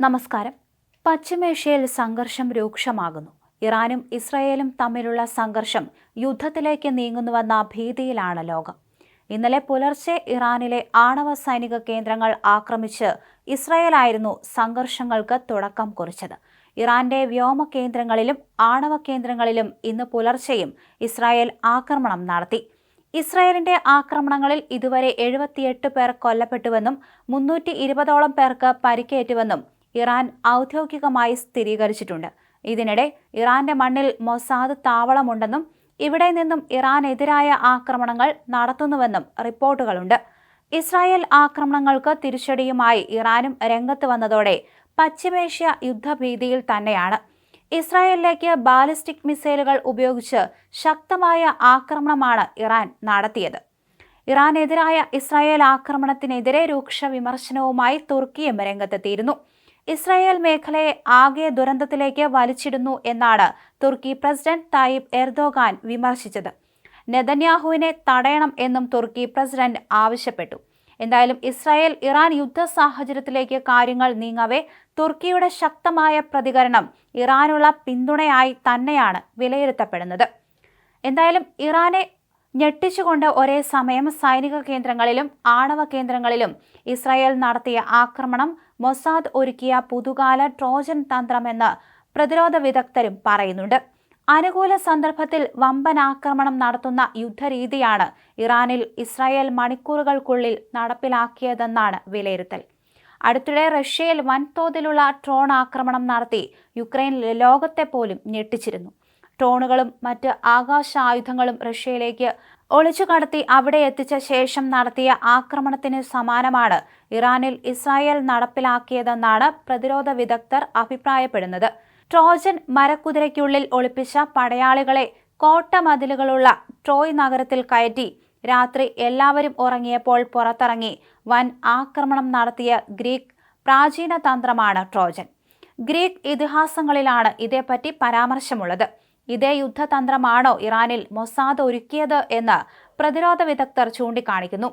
നമസ്കാരം. പശ്ചിമേഷ്യയിൽ സംഘർഷം രൂക്ഷമാകുന്നു. ഇറാനും ഇസ്രായേലും തമ്മിലുള്ള സംഘർഷം യുദ്ധത്തിലേക്ക് നീങ്ങുന്നുവെന്ന ഭീതിയിലാണ് ലോകം. ഇന്നലെ പുലർച്ചെ ഇറാനിലെ ആണവ സൈനിക കേന്ദ്രങ്ങൾ ആക്രമിച്ച് ഇസ്രയേലായിരുന്നു സംഘർഷങ്ങൾക്ക് തുടക്കം കുറിച്ചത്. ഇറാന്റെ വ്യോമ കേന്ദ്രങ്ങളിലും ആണവ കേന്ദ്രങ്ങളിലും ഇന്ന് പുലർച്ചെയും ഇസ്രായേൽ ആക്രമണം നടത്തി. ഇസ്രായേലിന്റെ ആക്രമണങ്ങളിൽ ഇതുവരെ എഴുപത്തിയെട്ട് പേർ കൊല്ലപ്പെട്ടുവെന്നും മുന്നൂറ്റി ഇരുപതോളം പേർക്ക് പരിക്കേറ്റുവെന്നും ഇറാൻ ഔദ്യോഗികമായി സ്ഥിരീകരിച്ചിട്ടുണ്ട്. ഇതിനിടെ ഇറാന്റെ മണ്ണിൽ മൊസാദ് താവളമുണ്ടെന്നും ഇവിടെ നിന്നും ഇറാനെതിരായ ആക്രമണങ്ങൾ നടത്തുന്നുവെന്നും റിപ്പോർട്ടുകളുണ്ട്. ഇസ്രായേൽ ആക്രമണങ്ങൾക്ക് തിരിച്ചടിയുമായി ഇറാനും രംഗത്ത് വന്നതോടെ പശ്ചിമേഷ്യ യുദ്ധഭീതിയിൽ തന്നെയാണ്. ഇസ്രായേലിലേക്ക് ബാലിസ്റ്റിക് മിസൈലുകൾ ഉപയോഗിച്ച് ശക്തമായ ആക്രമണമാണ് ഇറാൻ നടത്തിയത്. ഇറാനെതിരായ ഇസ്രായേൽ ആക്രമണത്തിനെതിരെ രൂക്ഷ വിമർശനവുമായി തുർക്കിയും രംഗത്തെത്തിയിരുന്നു. ഇസ്രായേൽ മേഖലയെ ആകെ ദുരന്തത്തിലേക്ക് വലിച്ചിടുന്നു എന്നാണ് തുർക്കി പ്രസിഡന്റ് തായിബ് എർദോഗാൻ വിമർശിച്ചത്. നെതന്യാഹുവിനെ തടയണം എന്നും തുർക്കി പ്രസിഡന്റ് ആവശ്യപ്പെട്ടു. എന്തായാലും ഇസ്രായേൽ ഇറാൻ യുദ്ധ സാഹചര്യത്തിലേക്ക് കാര്യങ്ങൾ നീങ്ങവേ തുർക്കിയുടെ ശക്തമായ പ്രതികരണം ഇറാനുള്ള പിന്തുണയായി തന്നെയാണ് വിലയിരുത്തപ്പെടുന്നത്. എന്തായാലും ഇറാനെ ഞെട്ടിച്ചുകൊണ്ട് ഒരേ സമയം സൈനിക കേന്ദ്രങ്ങളിലും ആണവ കേന്ദ്രങ്ങളിലും ഇസ്രായേൽ നടത്തിയ ആക്രമണം മൊസാദ് ഒരുക്കിയ പുതുകാല ട്രോജൻ തന്ത്രമെന്ന് പ്രതിരോധ വിദഗ്ധരും പറയുന്നുണ്ട്. അനുകൂല സന്ദർഭത്തിൽ വമ്പൻ ആക്രമണം നടത്തുന്ന യുദ്ധരീതിയാണ് ഇറാനിൽ ഇസ്രായേൽ മണിക്കൂറുകൾക്കുള്ളിൽ നടപ്പിലാക്കിയതെന്നാണ് വിലയിരുത്തൽ. അടുത്തിടെ റഷ്യയിൽ വൻതോതിലുള്ള ട്രോൺ ആക്രമണം നടത്തി യുക്രൈൻ ലോകത്തെ പോലും ഞെട്ടിച്ചിരുന്നു. ഡ്രോണുകളും മറ്റ് ആകാശായുധങ്ങളും റഷ്യയിലേക്ക് ഒളിച്ചു കടത്തി അവിടെ എത്തിച്ച ശേഷം നടത്തിയ ആക്രമണത്തിന് സമാനമാണ് ഇറാനിൽ ഇസ്രായേൽ നടപ്പിലാക്കിയതെന്നാണ് പ്രതിരോധ വിദഗ്ധർ അഭിപ്രായപ്പെടുന്നത്. ട്രോജൻ മരക്കുതിരയ്ക്കുള്ളിൽ ഒളിപ്പിച്ച പടയാളികളെ കോട്ടമതിലുകളുള്ള ട്രോയ് നഗരത്തിൽ കയറ്റി രാത്രി എല്ലാവരും ഉറങ്ങിയപ്പോൾ പുറത്തിറങ്ങി വൻ ആക്രമണം നടത്തിയ ഗ്രീക്ക് പ്രാചീന തന്ത്രമാണ് ട്രോജൻ. ഗ്രീക്ക് ഇതിഹാസങ്ങളിലാണ് ഇതേപ്പറ്റി പരാമർശമുള്ളത്. ഇതേ യുദ്ധതന്ത്രമാണോ ഇറാനിൽ മൊസാദ് ഒരുക്കിയത് എന്ന് പ്രതിരോധ വിദഗ്ധർ ചൂണ്ടിക്കാണിക്കുന്നു.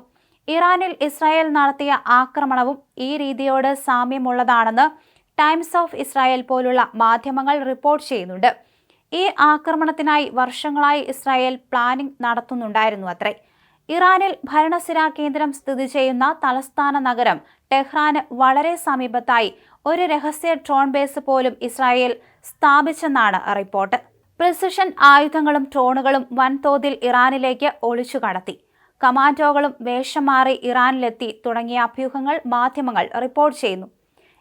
ഇറാനിൽ ഇസ്രായേൽ നടത്തിയ ആക്രമണവും ഈ രീതിയോട് സാമ്യമുള്ളതാണെന്ന് ടൈംസ് ഓഫ് ഇസ്രായേൽ പോലുള്ള മാധ്യമങ്ങൾ റിപ്പോർട്ട് ചെയ്യുന്നുണ്ട്. ഈ ആക്രമണത്തിനായി വർഷങ്ങളായി ഇസ്രായേൽ പ്ലാനിംഗ് നടത്തുന്നുണ്ടായിരുന്നു അത്രേ. ഇറാനിൽ ഭരണസിരാ കേന്ദ്രം സ്ഥിതി ചെയ്യുന്ന തലസ്ഥാന നഗരം ടെഹ്റാന് വളരെ സമീപത്തായി ഒരു രഹസ്യ ഡ്രോൺ ബേസ് പോലും ഇസ്രായേൽ സ്ഥാപിച്ചെന്നാണ് റിപ്പോർട്ട്. പ്രിസിഷൻ ആയുധങ്ങളും ഡ്രോണുകളും വൻതോതിൽ ഇറാനിലേക്ക് ഒളിച്ചു കടത്തി. കമാൻഡോകളും വേഷം മാറി ഇറാനിലെത്തി തുടങ്ങിയ അഭ്യൂഹങ്ങൾ മാധ്യമങ്ങൾ റിപ്പോർട്ട് ചെയ്യുന്നു.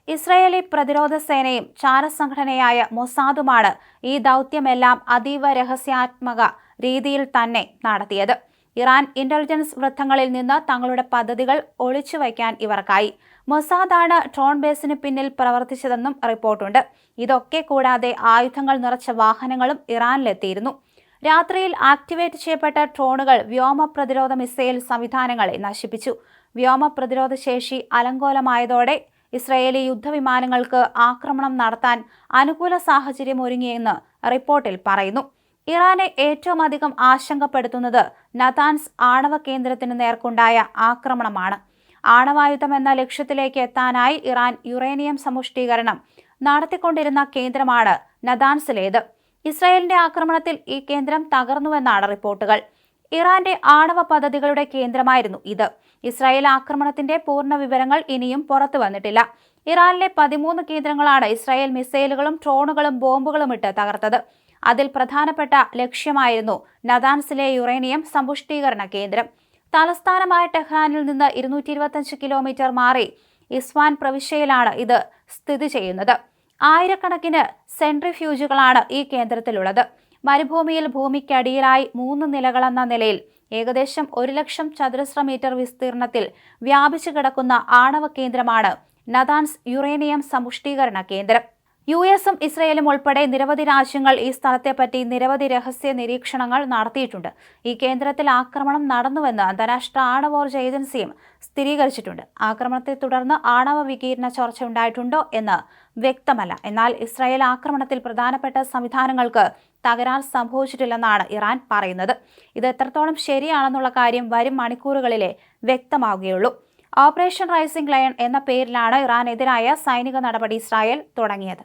ഇസ്രയേലി പ്രതിരോധ സേനയും ചാരസംഘടനയായ മൊസാദുമാണ് ഈ ദൗത്യമെല്ലാം അതീവ രഹസ്യാത്മക രീതിയിൽ തന്നെ നടത്തിയത്. ഇറാൻ ഇന്റലിജൻസ് വൃത്തങ്ങളിൽ നിന്ന് തങ്ങളുടെ പദ്ധതികൾ ഒളിച്ചു വയ്ക്കാൻ ഇവർക്കായി. മൊസാദാണ് ഡ്രോൺ ബേസിന് പിന്നിൽ പ്രവർത്തിച്ചതെന്നും റിപ്പോർട്ടുണ്ട്. ഇതൊക്കെ കൂടാതെ ആയുധങ്ങൾ നിറച്ച വാഹനങ്ങളും ഇറാനിലെത്തിയിരുന്നു. രാത്രിയിൽ ആക്ടിവേറ്റ് ചെയ്യപ്പെട്ട ഡ്രോണുകൾ വ്യോമ പ്രതിരോധ മിസൈൽ സംവിധാനങ്ങളെ നശിപ്പിച്ചു. വ്യോമ പ്രതിരോധ ശേഷി അലങ്കോലമായതോടെ ഇസ്രയേലി യുദ്ധവിമാനങ്ങൾക്ക് ആക്രമണം നടത്താൻ അനുകൂല സാഹചര്യം ഒരുങ്ങിയെന്ന് റിപ്പോർട്ടിൽ പറയുന്നു. ഇറാനെ ഏറ്റവും അധികം ആശങ്കപ്പെടുത്തുന്നത് നതാൻസ് ആണവ കേന്ദ്രത്തിന് നേർക്കുണ്ടായ ആക്രമണമാണ്. ആണവായുധം എന്ന ലക്ഷ്യത്തിലേക്ക് എത്താനായി ഇറാൻ യുറേനിയം സമുഷ്ടീകരണം നടത്തിക്കൊണ്ടിരുന്ന കേന്ദ്രമാണ് നദാൻസിലേത്. ഇസ്രായേലിന്റെ ആക്രമണത്തിൽ ഈ കേന്ദ്രം തകർന്നുവെന്നാണ് റിപ്പോർട്ടുകൾ. ഇറാന്റെ ആണവ പദ്ധതികളുടെ കേന്ദ്രമായിരുന്നു ഇത്. ഇസ്രായേൽ ആക്രമണത്തിന്റെ പൂർണ വിവരങ്ങൾ ഇനിയും പുറത്തു വന്നിട്ടില്ല. ഇറാനിലെ പതിമൂന്ന് കേന്ദ്രങ്ങളാണ് ഇസ്രായേൽ മിസൈലുകളും ഡ്രോണുകളും ബോംബുകളും ഇട്ട് തകർത്തത്. അതിൽ പ്രധാനപ്പെട്ട ലക്ഷ്യമായിരുന്നു നദാൻസിലെ യുറേനിയം സമ്പുഷ്ടീകരണ കേന്ദ്രം. തലസ്ഥാനമായ ടെഹ്റാനിൽ നിന്ന് ഇരുന്നൂറ്റി ഇരുപത്തഞ്ച് കിലോമീറ്റർ മാറി ഇസ്വാൻ പ്രവിശ്യയിലാണ് ഇത് സ്ഥിതി ചെയ്യുന്നത്. ആയിരക്കണക്കിന് സെൻട്രിഫ്യൂജുകളാണ് ഈ കേന്ദ്രത്തിലുള്ളത്. മരുഭൂമിയിൽ ഭൂമിക്കടിയിലായി മൂന്ന് നിലകളെന്ന നിലയിൽ ഏകദേശം ഒരു ലക്ഷം ചതുരശ്ര മീറ്റർ വിസ്തീർണത്തിൽ വ്യാപിച്ചു കിടക്കുന്ന ആണവ കേന്ദ്രമാണ് നദാൻസ് യുറേനിയം സമ്പുഷ്ടീകരണ കേന്ദ്രം. യു എസും ഇസ്രയേലും ഉൾപ്പെടെ നിരവധി രാജ്യങ്ങൾ ഈ സ്ഥലത്തെപ്പറ്റി നിരവധി രഹസ്യ നിരീക്ഷണങ്ങൾ നടത്തിയിട്ടുണ്ട്. ഈ കേന്ദ്രത്തിൽ ആക്രമണം നടന്നുവെന്ന് അന്താരാഷ്ട്ര ആണവോർജ ഏജൻസിയും സ്ഥിരീകരിച്ചിട്ടുണ്ട്. ആക്രമണത്തെ തുടർന്ന് ആണവ വികീരണ ചോർച്ച ഉണ്ടായിട്ടുണ്ടോ എന്ന് വ്യക്തമല്ല. എന്നാൽ ഇസ്രായേൽ ആക്രമണത്തിൽ പ്രധാനപ്പെട്ട സംവിധാനങ്ങൾക്ക് തകരാർ സംഭവിച്ചിട്ടില്ലെന്നാണ് ഇറാൻ പറയുന്നത്. ഇത് എത്രത്തോളം ശരിയാണെന്നുള്ള കാര്യം വരും മണിക്കൂറുകളിലെ വ്യക്തമാവുകയുള്ളൂ. ഓപ്പറേഷൻ റൈസിംഗ് ലയൺ എന്ന പേരിലാണ് ഇറാനെതിരായ സൈനിക നടപടി ഇസ്രായേൽ തുടങ്ങിയത്.